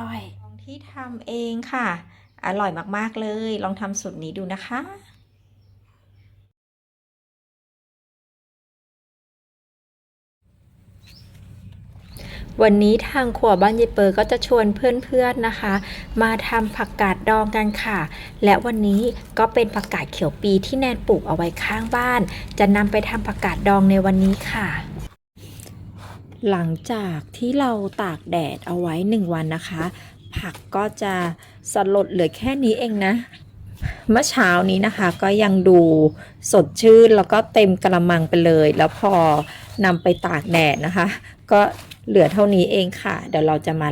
ร่อยลองที่ทำเองค่ะ อร่อยมากๆเลย ลองทำสูตรนี้ดูนะคะวันนี้ทางครัวบ้านยายเปอร์ก็จะชวนเพื่อนๆนะคะ มาทำผักกาดดองกันค่ะ และวันนี้ก็เป็นผักกาดเขียวปีที่แนนปลูกเอาไว้ข้างบ้าน จะนำไปทำผักกาดดองในวันนี้ค่ะ หลังจากที่เราตากแดดเอาไว้หนึ่งวันนะคะ ผักก็จะสลดเหลือแค่นี้เองนะ เมื่อเช้านี้นะคะก็ยังดูสดชื่นแล้วก็เต็มกระมังไปเลย แล้วพอนำไปตากแดดนะคะ ก็เหลือเท่านี้เองค่ะ เดี๋ยวเราจะมา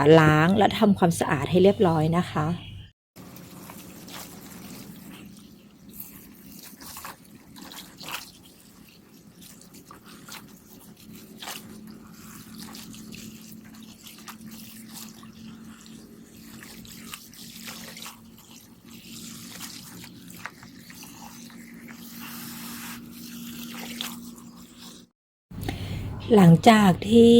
าล้างและทำความสะอาดให้เรียบร้อยนะคะ หลังจากที่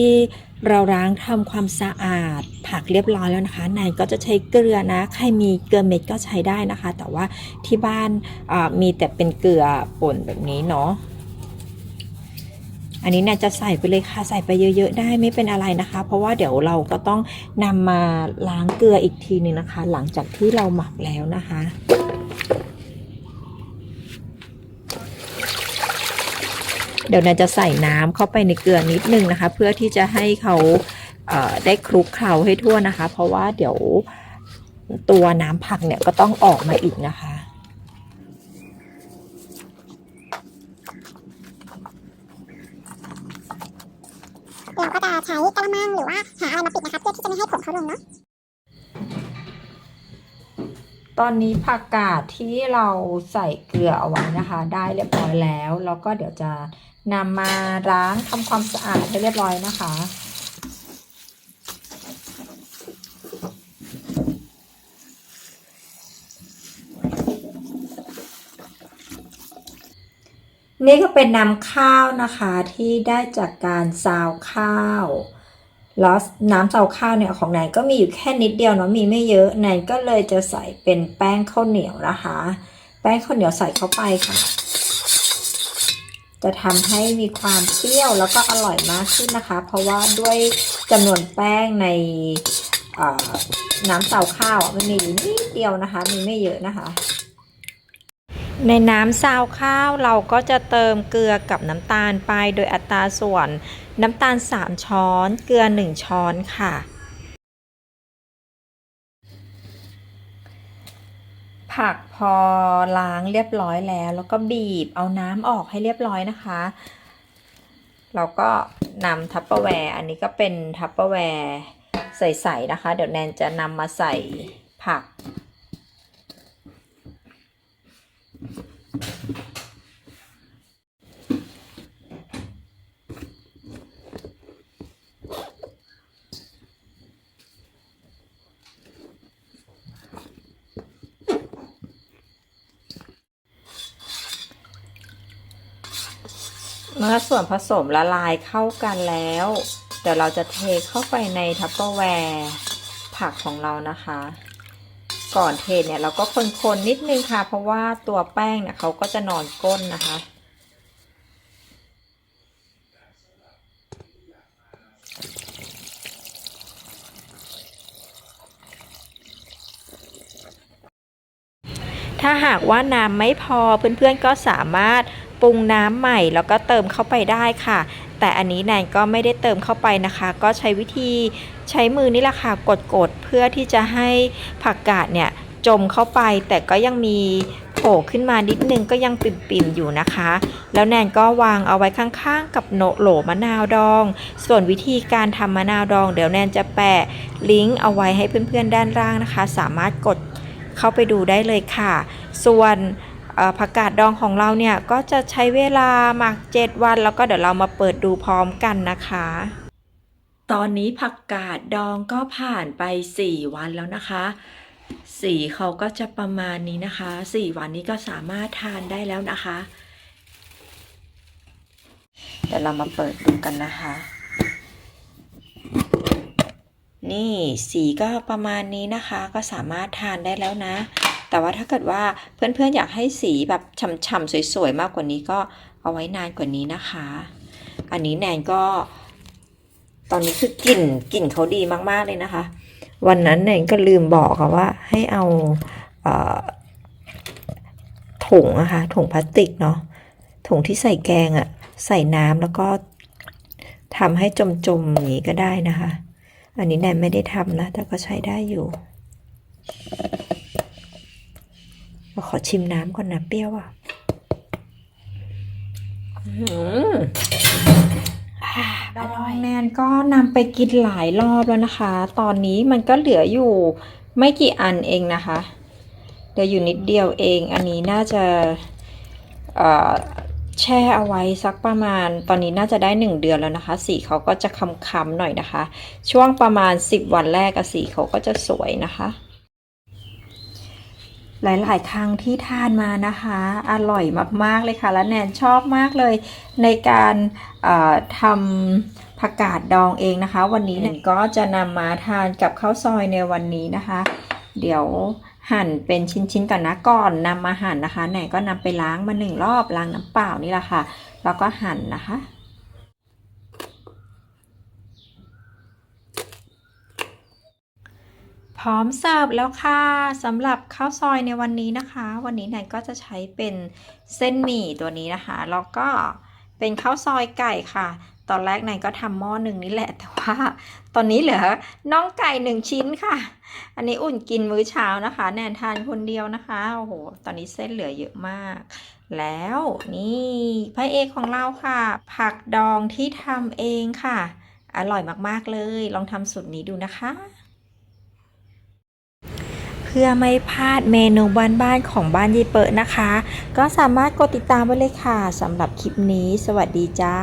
เราล้างทำความสะอาดผักเรียบร้อยแล้วนะคะนายก็จะใช้เกลือนะ ใครมีเกลือเม็ดก็ใช้ได้นะคะ แต่ว่าที่บ้านมีแต่เป็นเกลือป่นแบบนี้เนาะอันนี้เนี่ยจะใส่ไปเลยค่ะใส่ไปเยอะๆได้ไม่เป็นอะไรนะคะ เพราะว่าเดี๋ยวเราก็ต้องนำมาล้างเกลืออีกทีหนึงนะคะ หลังจากที่เราหมักแล้วนะคะ เดี๋ยวแนนจะใส่น้ำเข้าไปในเกลือนิดนึงนะคะ เพื่อที่จะให้เขาเอ่อได้คลุกเคล้าให้ทั่วนะคะ เพราะว่าเดี๋ยวตัวน้ำผักเนี่ยก็ต้องออกมาอีกนะคะเราก็จะใช้กระมังหรือว่าหาอะไรมาปิดนะคะเพื่อที่จะไม่ให้ผงเขาลงเนาะตอนนี้ผักกาดที่เราใส่เกลือเอาไว้นะคะ ได้เรียบร้อยแล้ว แล้วก็เดี๋ยวจะ นำมาล้างทำความสะอาดให้เรียบร้อยนะคะ นี่ก็เป็นน้ำข้าวนะคะที่ได้จากการซาวข้าวแล้วน้ำซาวข้าวเนี่ยของแนนก็มีอยู่แค่นิดเดียวเนาะมีไม่เยอะแนนก็เลยจะใส่เป็นแป้งข้าวเหนียวนะคะ แป้งข้าวเหนียวใส่เข้าไปค่ะ จะทำให้มีความเปรี้ยวแล้วก็อร่อยมากขึ้นนะคะ เพราะว่าด้วยจำนวนแป้งในเอ่อน้ำซาข้าวมันมีอยู่นิดเดียวนะคะ มีไม่เยอะนะคะ ในน้ำซาวข้าวเราก็จะเติมเกลือกับน้ำตาลไปโดยอัตราส่วนน้ำตาล 3 ช้อน เกลือ 1 ช้อนค่ะ ผักพอล้างเรียบร้อยแล้ว แล้วก็บีบเอาน้ำออกให้เรียบร้อยนะคะ เราก็นำทัพเปอร์แวร์อันนี้ก็เป็นทัพเปอร์แวร์ใสๆนะคะ เดี๋ยวแนนจะนำมาใส่ผัก เมื่อส่วนผสมละลายเข้ากันแล้ว เดี๋ยวเราจะเทเข้าไปในทัพเปอร์แวร์ผักของเรานะคะ ก่อนเทเนี่ยเราก็คนๆนิดนึงค่ะ เพราะว่าตัวแป้งเนี่ยเขาก็จะนอนก้นนะคะถ้าหากว่าน้ำไม่พอเพื่อนๆก็สามารถ ปรุงน้ำใหม่แล้วก็เติมเข้าไปได้ค่ะ แต่อันนี้แนนก็ไม่ได้เติมเข้าไปนะคะ ก็ใช้วิธีใช้มือนี่แหละค่ะกดๆเพื่อที่จะให้ผักกาดเนี่ยจมเข้าไป แต่ก็ยังมีโผล่ขึ้นมานิดนึงก็ยังปิ่มๆอยู่นะคะ แล้วแนนก็วางเอาไว้ข้างๆ กับโหนโหลมะนาวดอง ส่วนวิธีการทำมะนาวดอง เดี๋ยวแนนจะแปะลิงก์เอาไว้ให้เพื่อนๆด้านล่างนะคะ สามารถกดเข้าไปดูได้เลยค่ะ ส่วน ผักกาดดองของเราเนี่ยก็จะใช้เวลาหมัก 7 วัน แล้วก็เดี๋ยวเรามาเปิดดูพร้อมกันนะคะ ตอนนี้ผักกาดดองก็ผ่านไป 4 วันแล้วนะคะ สีเขาก็จะประมาณนี้นะคะ 4 วันนี้ก็สามารถทานได้แล้วนะคะ เดี๋ยวเรามาเปิดดูกันนะคะ นี่สีก็ประมาณนี้นะคะ ก็สามารถทานได้แล้วนะ แต่ว่าถ้าเกิดว่าเพื่อนๆอยากให้สีแบบฉ่ำๆสวยๆมากกว่านี้ก็เอาไว้นานกว่านี้นะคะ อันนี้แนนก็ ตอนนี้คือกลิ่นกลิ่นเขาดีมากๆเลยนะคะ วันนั้นแนนก็ลืมบอกค่ะว่าให้เอาเออถุงอะคะถุงพลาสติกเนาะถุงที่ใส่แกงอะใส่น้ำแล้วก็ทำให้จมๆอย่างนี้ก็ได้นะคะ อันนี้แนนไม่ได้ทำนะ แต่ก็ใช้ได้อยู่ ขอชิมน้ำก่อนนะเปรี้ยวอะอื้อหืออ่าอร่อยแนนก็นำไปกินหลายรอบแล้วนะคะ ตอนนี้มันก็เหลืออยู่ไม่กี่อันเองนะคะเหลืออยู่นิดเดียวเอง อันนี้น่าจะเอ่อแช่เอาไว้สักประมาณ ตอนนี้น่าจะได้หนึ่งเดือนแล้วนะคะ สีเขาก็จะค้ำๆหน่อยนะคะ ช่วงประมาณ 10 วันแรกอะสีเขาก็จะสวยนะคะ หลายๆ ครั้งที่ทานมานะคะ อร่อยมากๆเลยค่ะ และแนนชอบมากเลย ในการทำผักกาดดองเองนะคะ วันนี้แนนก็จะนำมาทานกับข้าวซอยในวันนี้นะคะ เดี๋ยวหั่นเป็นชิ้นๆก่อนนะก่อนนำมาหั่นนะคะแนนก็นำไปล้างมาหนึ่งรอบล้างน้ำเปล่านี่แหละค่ะ แล้วก็หั่นนะคะ พร้อมเสิร์ฟแล้วค่ะสำหรับข้าวซอยในวันนี้นะคะ วันนี้แนนก็จะใช้เป็นเส้นหมี่ตัวนี้นะคะ แล้วก็เป็นข้าวซอยไก่ค่ะ ตอนแรกแนนก็ทำหม้อหนึ่งนี่แหละ แต่ว่า ตอนนี้เหลือน่องไก่หนึ่งชิ้นค่ะ อันนี้อุ่นกินมื้อเช้านะคะ แนนทานคนเดียวนะคะ โอ้โห ตอนนี้เส้นเหลือเยอะมาก แล้วนี่พระเอกของเราค่ะ ผักดองที่ทำเองค่ะ อร่อยมากๆเลย ลองทำสูตรนี้ดูนะคะ พื่อไม่พลาดเมนูบ้านๆของบ้านยีเปิดนะคะ ก็สามารถกดติดตามไว้เลยค่ะสำหรับคลิปนี้ สวัสดีจ้า